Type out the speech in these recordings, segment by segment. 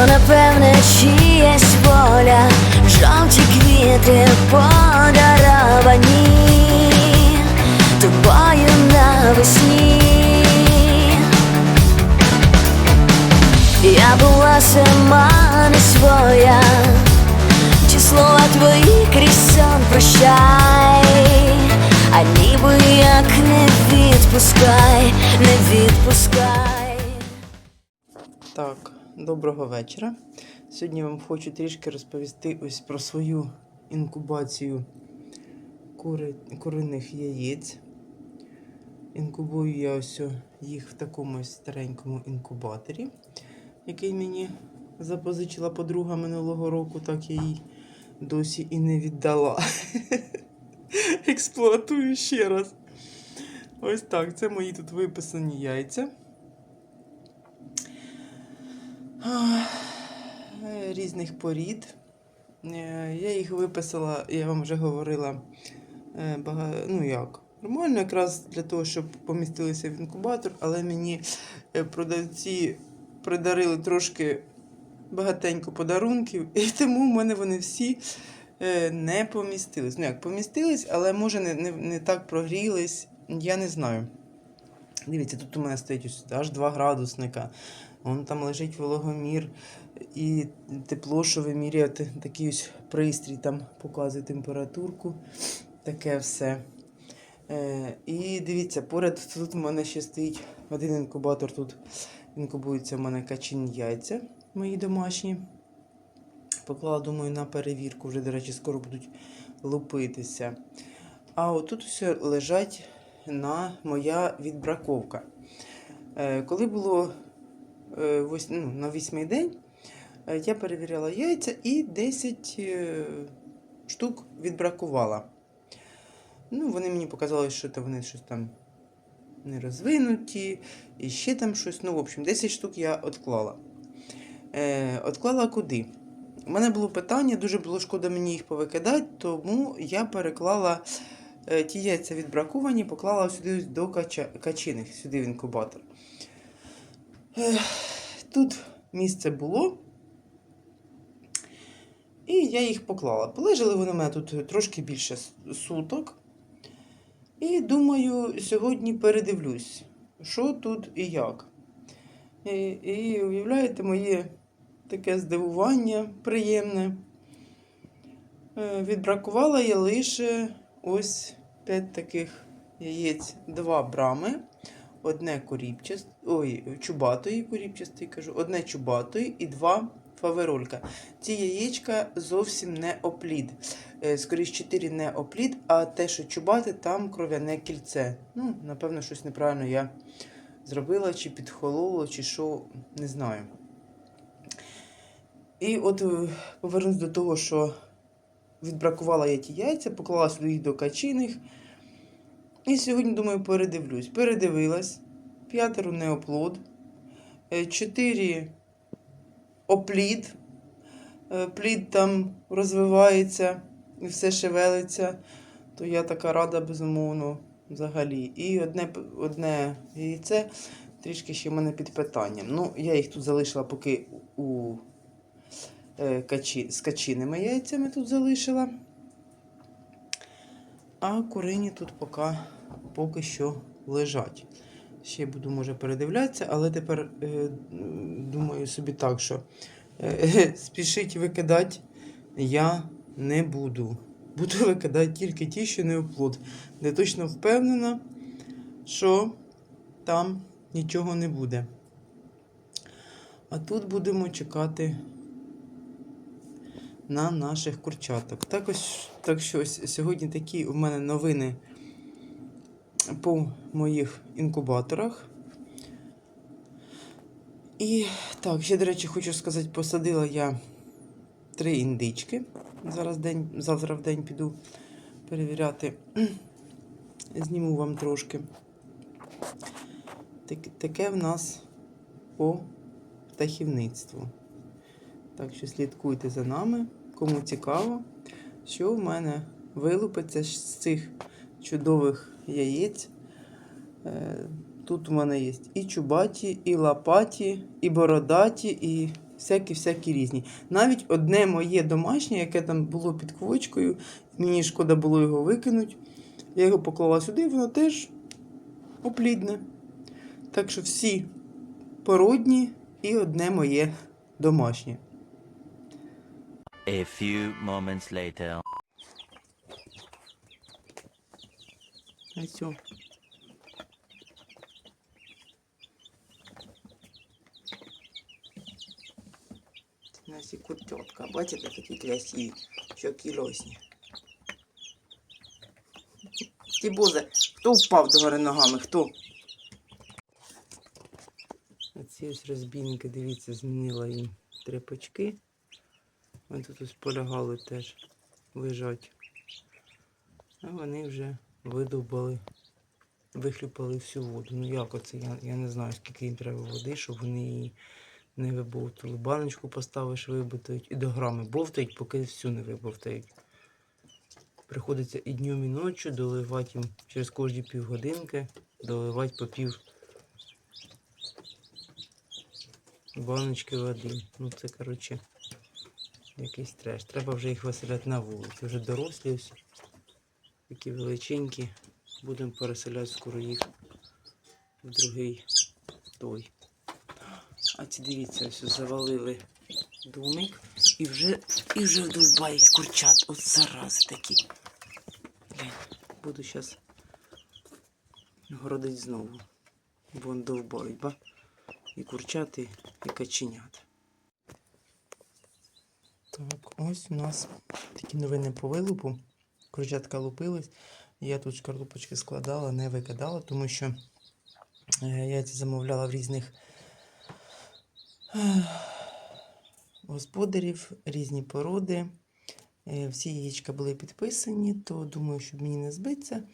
то напевне чиєсь воля, жовті квіти подаровані тобою навесні. Я була сама не своя, чи слова твої крізь сон прощай, а ніби як не відпускай, не відпускай. Так доброго вечора. Сьогодні вам хочу трішки розповісти ось про свою інкубацію кури, куриних яєць. Інкубую я ось їх в такому старенькому інкубаторі, який мені запозичила подруга минулого року, так я їй досі і не віддала. Експлуатую ще раз. Ось так, це мої тут виписані яйця. Різних порід. Е, Я їх виписала, я вам вже говорила, е, ну як, нормально якраз для того, щоб помістилися в інкубатор, але мені е, продавці придарили трошки багатенько подарунків, і тому в мене вони всі не помістились. Ну як, помістились, але може не, не, не так прогрілись, я не знаю. Дивіться, тут у мене стоїть ось аж 2 градусника. Вон там лежить вологомір і тепло, що виміряти такий ось пристрій, там показує температурку. Таке все. Е, і дивіться, поряд тут у мене ще стоїть один інкубатор. Тут інкубуються в мене качині яйця, мої домашні. Поклала, думаю, на перевірку, вже, до речі, скоро будуть лупитися. А отут все лежать на моя відбраковка. Е, коли було ну, на вісьмий день, е, я перевіряла яйця і 10 е, штук відбракувала. Ну, вони мені показали, що то вони щось там не розвинуті, і ще там щось. Ну, в общем, 10 штук я відклала. Е, Отклала куди? У мене було питання, дуже було шкода мені їх повикидати, тому я переклала е, ті яйця відбраковані, поклала сюди до кача, качиних, сюди в інкубатор. Тут місце було. І я їх поклала. Полежали вони в мене тут трошки більше суток. І думаю, сьогодні передивлюсь, що тут і як. І, і уявляєте, моє таке здивування приємне. Е, Відбракувала я лише ось 5 таких яєць, два брами, одне коріпчасте, ой, чубатої коріпчастої кажу, одне чубатої і два фаверолька. Ці яєчка зовсім не оплід. Е, Скоріше 4 не оплід, а те, що чубати, там кров'яне кільце. Ну, напевно, щось неправильно я зробила, чи підхололо, чи що, не знаю. І от е, повернусь до того, що відбракувала я ті яйця, поклала сюди їх до качиних. І сьогодні, думаю, передивлюсь. Передивилась. П'ятеро неоплод, е, чотири оплід. Е, Плід там розвивається і все шевелиться. То я така рада, безумовно, взагалі. І одне, одне яйце трішки ще в мене під питанням. Ну, я їх тут залишила поки у е, качі, з качиними яйцями тут залишила. А курині тут поки, поки що лежать. Ще буду, може, передивлятися, але тепер е, думаю собі так, що е, спішить викидати я не буду. Буду викидати тільки ті, що не оплод, де точно впевнена, що там нічого не буде. А тут будемо чекати на наших курчаток. Так, ось, так що ось сьогодні такі у мене новини по моїх інкубаторах. І так, ще, до речі, хочу сказати, посадила я три індички. Зараз день, завтра в день піду перевіряти. Зніму вам трошки. Так, таке в нас по птахівництву. Так що слідкуйте за нами, кому цікаво, що в мене вилупиться з цих чудових яєць. Е, Тут у мене є і чубаті, і лопаті, і бородаті, і всякі-всякі різні. Навіть одне моє домашнє, яке там було під квочкою, мені шкода було його викинути. Я його поклала сюди, воно теж оплідне. Так що всі породні і одне моє домашнє. A few moments later. Це наші куртятка. Бачите, такі красиві, що кільосні. Ті бозе, хто впав до гори ногами? Хто? Оці ось розбійники, дивіться, змінила їм тряпочки. Вони тут ось полягали теж лежать. А вони вже видовбали, вихлюпали всю воду. Ну як оце? Я, я не знаю, скільки їм треба води, щоб вони її не вибовтали. Баночку поставиш, вибовтають і до грами бовтають, поки всю не вибовтають. Приходиться і днем, і ночі доливати їм через кожні півгодинки, доливати по пів баночки води. Ну це, коротше, якийсь треш. Треба вже їх виселяти на вулиці. Вже дорослі ось, такі величенькі. Будемо переселяти скоро їх в другий той. А ці дивіться, ось завалили домик і вже, і вже вдовбають курчат. От зарази такі. Буду зараз городить знову. Вон довбають, ба? І курчати, і каченят. Так, ось у нас такі новини по вилупу. Курчатка лупились. Я тут шкарлупочки складала, не викидала, тому що е, яйця замовляла в різних е, господарів, різні породи. Е, Всі яєчка були підписані, то думаю, щоб мені не збитися,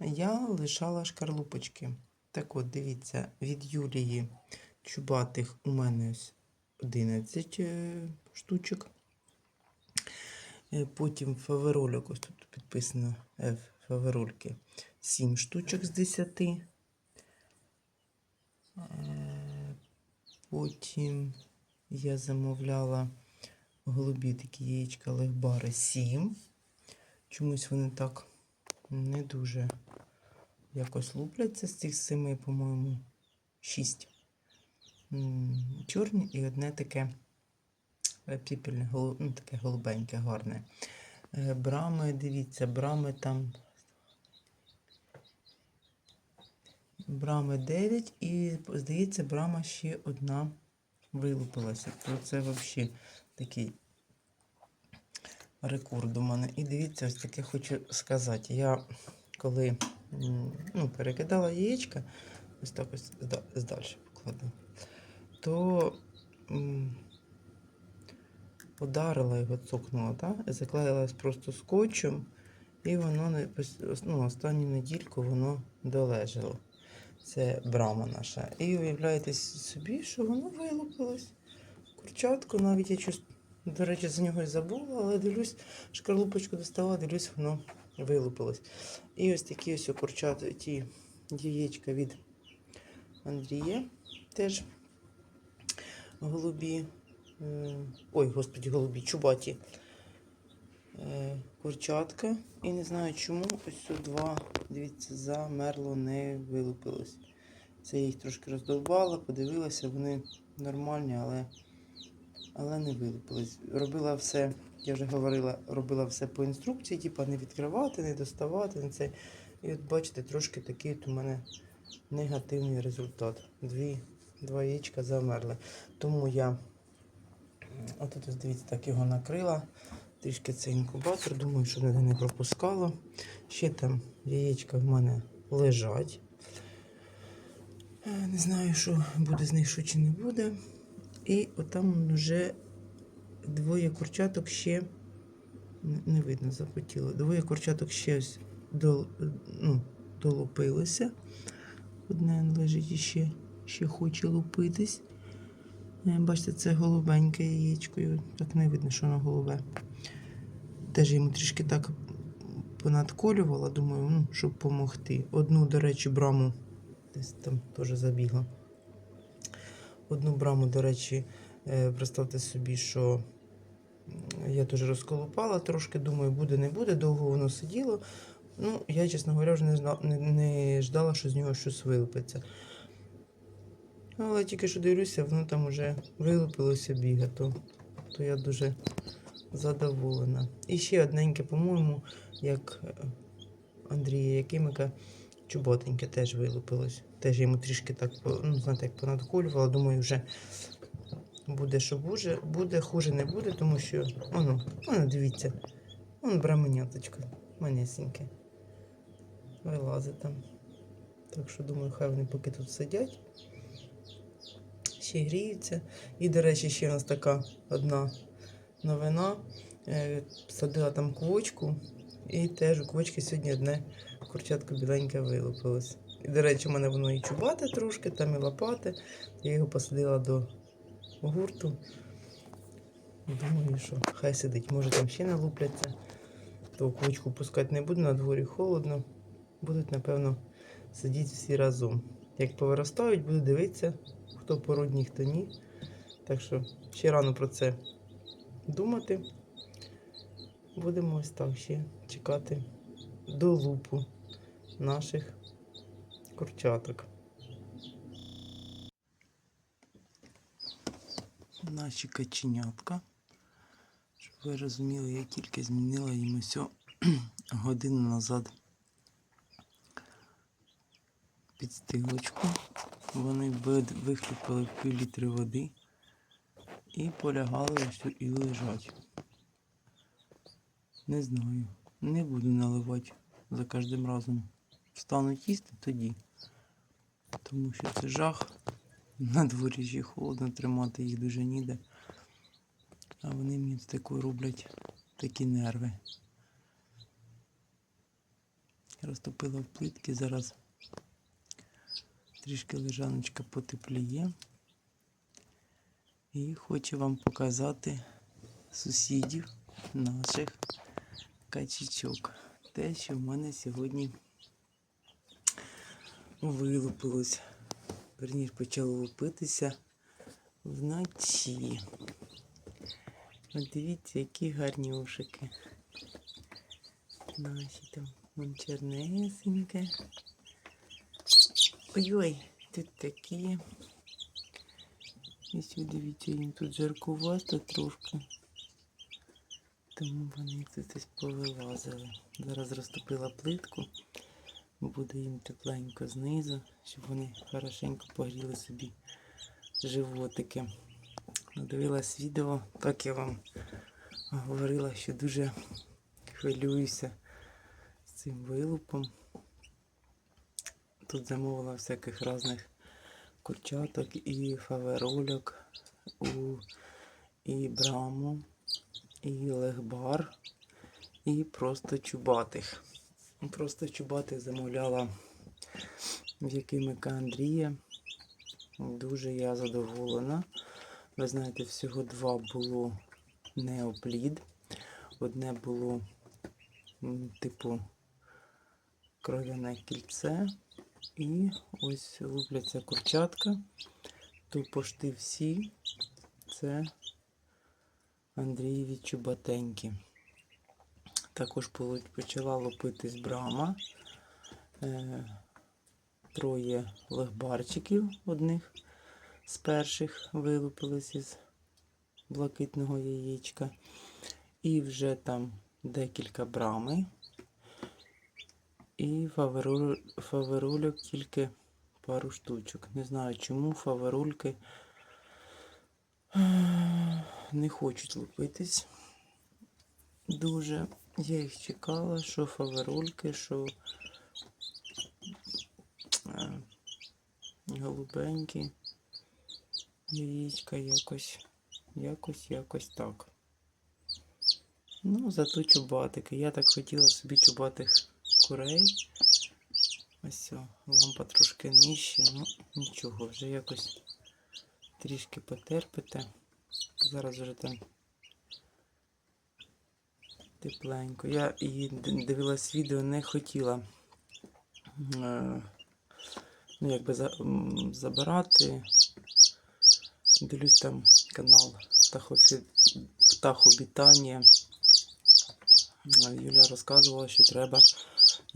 я лишала шкарлупочки. Так от, дивіться, від Юлії Чубатих у мене ось 11 е, штучок. Е, Потім фаверольок, ось тут підписано F фаверольки. 7 штучок з 10. Е, Потім я замовляла голубі такі яєчка легбари 7. Чомусь вони так не дуже якось лупляться з цих семи, по-моєму, 6. Чорні і одне таке е, піпельне, ну, таке голубеньке, гарне. Е, Брами, дивіться, брами там. Брами 9 і, здається, брама ще одна вилупилася. То це взагалі такий рекорд у мене. І дивіться, ось таке хочу сказати. Я коли ну, перекидала яєчка, ось так ось зда- здальше покладу, то ударила його, цокнула, так? заклеїлась просто скотчем, і воно ну, останню недільку воно долежало. Це брама наша. І уявляєте собі, що воно вилупилось. Курчатку, навіть я щось, до речі, за нього і забула, але дивлюсь, шкарлупочку достала, дивлюсь, воно вилупилось. І ось такі ось курчата, ті яєчка від Андрія теж голубі. Е, Ой, господі, голубі, чубаті. Е, Курчатка. І не знаю чому. Ось тут два, дивіться, замерло, не вилупилось. Це їх трошки роздовбала, подивилася, вони нормальні, але, але не вилупились. Робила все, я вже говорила, робила все по інструкції, типа не відкривати, не доставати. Не це. І от бачите, трошки такий у мене негативний результат. Дві, два яєчка замерли. Тому я отут, ось дивіться, так його накрила. Трішки цей інкубатор, думаю, що не пропускало. Ще там яєчка в мене лежать. Е, Не знаю, що буде з них, що чи не буде. І отам вже двоє курчаток ще не- видно, запотіло. Двоє курчаток ще ось дол, ну, долупилося. Одне лежить іще, ще хоче лупитись. Е, Бачите, це голубеньке яєчко. Так не видно, що воно голубе. Теж йому трішки так понадколювала, думаю, ну, щоб допомогти. Одну, до речі, браму десь там теж забігла. Одну браму, до речі, е, представте собі, що я теж розколупала трошки, думаю, буде, не буде, довго воно сиділо. Ну, я, чесно говоря, вже не, не, не ждала, що з нього щось вилупиться. Але тільки що дивлюся, воно там вже вилупилося біга, то, то я дуже задоволена. І ще одненьке, по-моєму, як е, Андрія Якимика чуботеньке теж вилупилось. Теж йому трішки так, ну, знаєте, як понадкулювало. Думаю, вже буде, що буде, буде, хуже не буде, тому що, воно, воно, дивіться, вон браменяточка, манесеньке. Вилазить там. Так що думаю, хай вони поки тут сидять. Ще гріються. І, до речі, ще у нас така одна новина. Е, Садила там квочку, і теж у квочки сьогодні одне курчатко біленьке вилупилось. І, до речі, у мене воно і чубате трошки, там і лопати. Я його посадила до гурту. Думаю, що хай сидить. Може там ще налупляться. То квочку пускати не буду, на дворі холодно. Будуть, напевно, сидіти всі разом. Як повиростають, буду дивитися, хто породній, хто ні. Так що ще рано про це думати. Будемо ось так ще чекати до лупу наших курчаток. Наші каченятка. Щоб ви розуміли, я тільки змінила їм ось годину назад підстилочку. Вони вихлюпали пів літри води і полягали і лежать. Не знаю. Не буду наливати за кожним разом. Стануть їсти тоді. Тому що це жах. На дворі ще холодно тримати їх дуже ніде. А вони мені таку роблять такі нерви. Розтопила в плитки, зараз трішки лежаночка потепліє. І хочу вам показати сусідів наших качечок. Те, що в мене сьогодні вилупилось. Верніше почало лупитися вночі. От дивіться, які гарні ушики. Наші там чернесеньке. Ой-ой, тут такі. І дивіться, їм тут жаркувато трошки. Тому вони тут ось повилазили. Зараз розтопила плитку. Буде їм тепленько знизу, щоб вони хорошенько погріли собі животики. Надивилась відео, так я вам говорила, що дуже хвилююся з цим вилупом. Тут замовила всяких різних курчаток і фаверольок, і браму, і легбар, і просто чубатих. Просто чубатих замовляла в Якимика Андрія. Дуже я задоволена. Ви знаєте, всього два було неоплід. Одне було типу кров'яне кільце. І ось лупляться курчатка. Тут пошти всі. Це Андрієві чубатенькі. Також почала лупитись брама. Е, троє легбарчиків одних з перших вилупились із блакитного яєчка. І вже там декілька брами. І фаверуль, фаверульок тільки пару штучок. Не знаю, чому фаверульки е, не хочуть лупитись. Дуже я їх чекала, що фаверульки, що е, голубенькі яєчка якось, якось, якось так. Ну, зато чубатики. Я так хотіла собі чубатих курей. Ось о, лампа трошки нижче, ну нічого, вже якось трішки потерпите. Зараз вже там тепленько. Я д- дивилась відео, не хотіла е, ну, якби за, забирати. Дивлюсь там канал. Птахобітання. Юля розказувала, що треба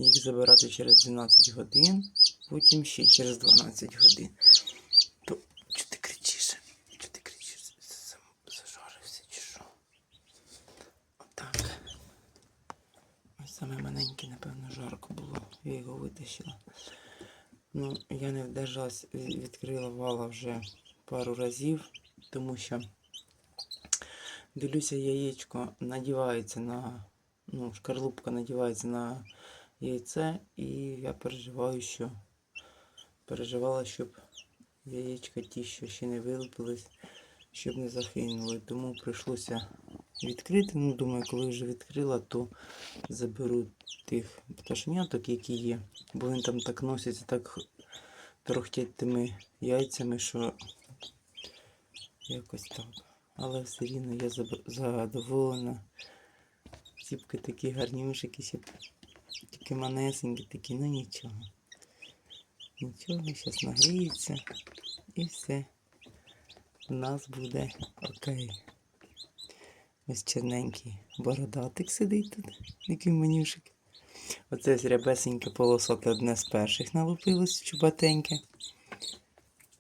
їх забирати через 12 годин, потім ще через 12 годин. Чого ти кричиш? Чого ти кричиш? Зажарився чи що? Отак. Ось саме маленьке, напевно, жарко було. я його витащила. Ну, я не вдержалась, відкрила вала вже пару разів, тому що дивлюся, яєчко надівається на, ну, шкарлупка надівається на яйце, і я переживаю, що переживала, щоб яєчка ті, що ще не вилупились, щоб не загинули. Тому прийшлося відкрити. Ну, думаю, коли вже відкрила, то заберу тих пташеняток, які є. Бо вони там так носяться, так торохтять тими яйцями, що якось так. Але все рівно я задоволена. Ціпки такі гарнюшики, ще тільки манесенькі, такі, ну нічого. Нічого, зараз нагріється і все. У нас буде окей. Ось чорненький бородатик сидить тут, який манюшик. Оце ось рябесеньке полосоте одне з перших налупилось чубатеньке.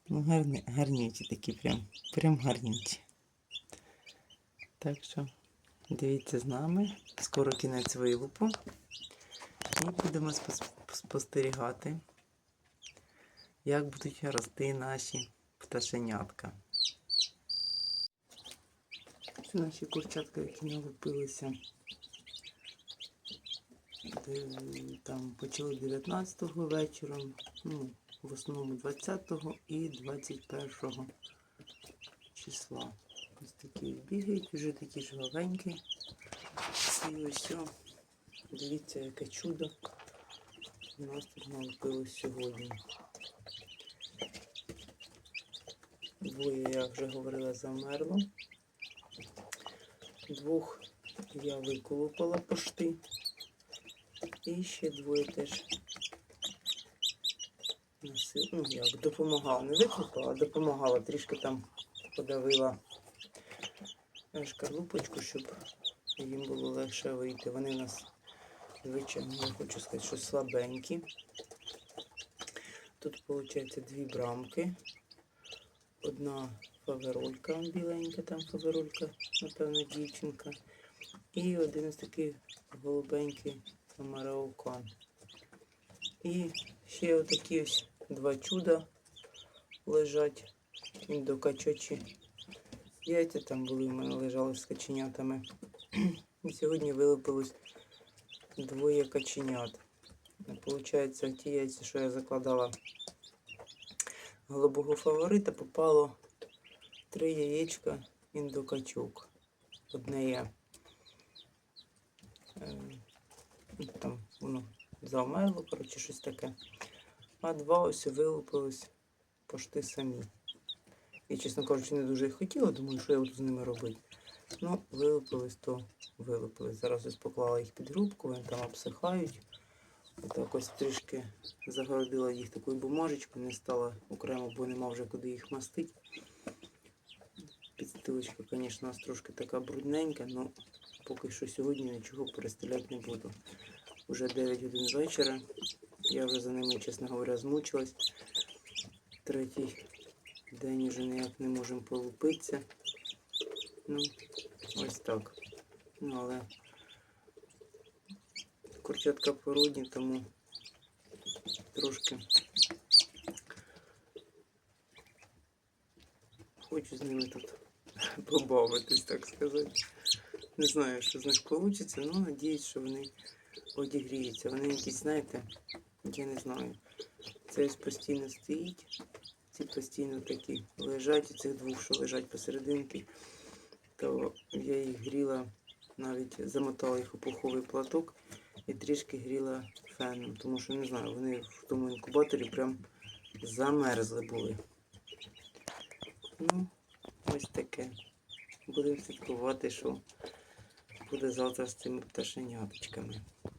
Ну, гарні, гарнючі такі прям, прям гарнючі. Так що дивіться з нами. Скоро кінець вилупу. І будемо спостерігати, як будуть рости наші пташенятка. Це наші курчатка, які налупилися. Там почали 19-го вечором, ну, в основному 20-го і 21-го числа. Ось такі бігають, вже такі жвавенькі. І ось, дивіться, яке чудо у нас тут налупилось сьогодні. Двоє, я вже говорила, замерло. Двох я виколупала пошти. І ще двоє теж носила. Ну як, допомагала. Не викликала, а допомагала. Трішки там подавила шкарлупочку, щоб їм було легше вийти. Вони нас, звичайно, я хочу сказати, що слабенькі. Тут, виходить, дві брамки. Одна фаверолька біленька, там фаверолька, напевно, дівчинка. І один із таких голубенький Мараукан. І ще отакі ось два чуда лежать індокачочі. Яйця там були, в мене лежали з каченятами. І сьогодні вилупилось двоє каченят. Получається, ті яйця, що я закладала голубого фаворита, попало три яєчка індокачок. Одне я е, ну, там воно завмерло, коротше, щось таке. А два ось вилупились пошти самі. Я, чесно кажучи, не дуже їх хотіла, думаю, що я буду з ними робити. Ну, вилупились, то вилупились. Зараз ось поклала їх під грубку, вони там обсихають. Отак ось трішки загородила їх такою бумажечкою, не стала окремо, бо нема вже куди їх мастити. Підстилочка, звісно, у нас трошки така брудненька, але поки що сьогодні нічого перестріляти не буду. Уже 9 годин вечора. Я вже за ними, чесно говоря, змучилась. Третій день вже ніяк не можемо полупитися. Ну, ось так. Ну, але курчатка породні, тому трошки хочу з ними тут побавитись, так сказати. Не знаю, що з них вийде, але надіюсь, що вони одігріються. Вони якісь, знаєте, я не знаю. Це ось постійно стоїть. Ці постійно такі лежать, цих двох, що лежать посерединки. То я їх гріла, навіть замотала їх у пуховий платок і трішки гріла феном, тому що не знаю, вони в тому інкубаторі прям замерзли були. Ну, ось таке. Будемо слідкувати, що буде завтра з цими пташеняточками.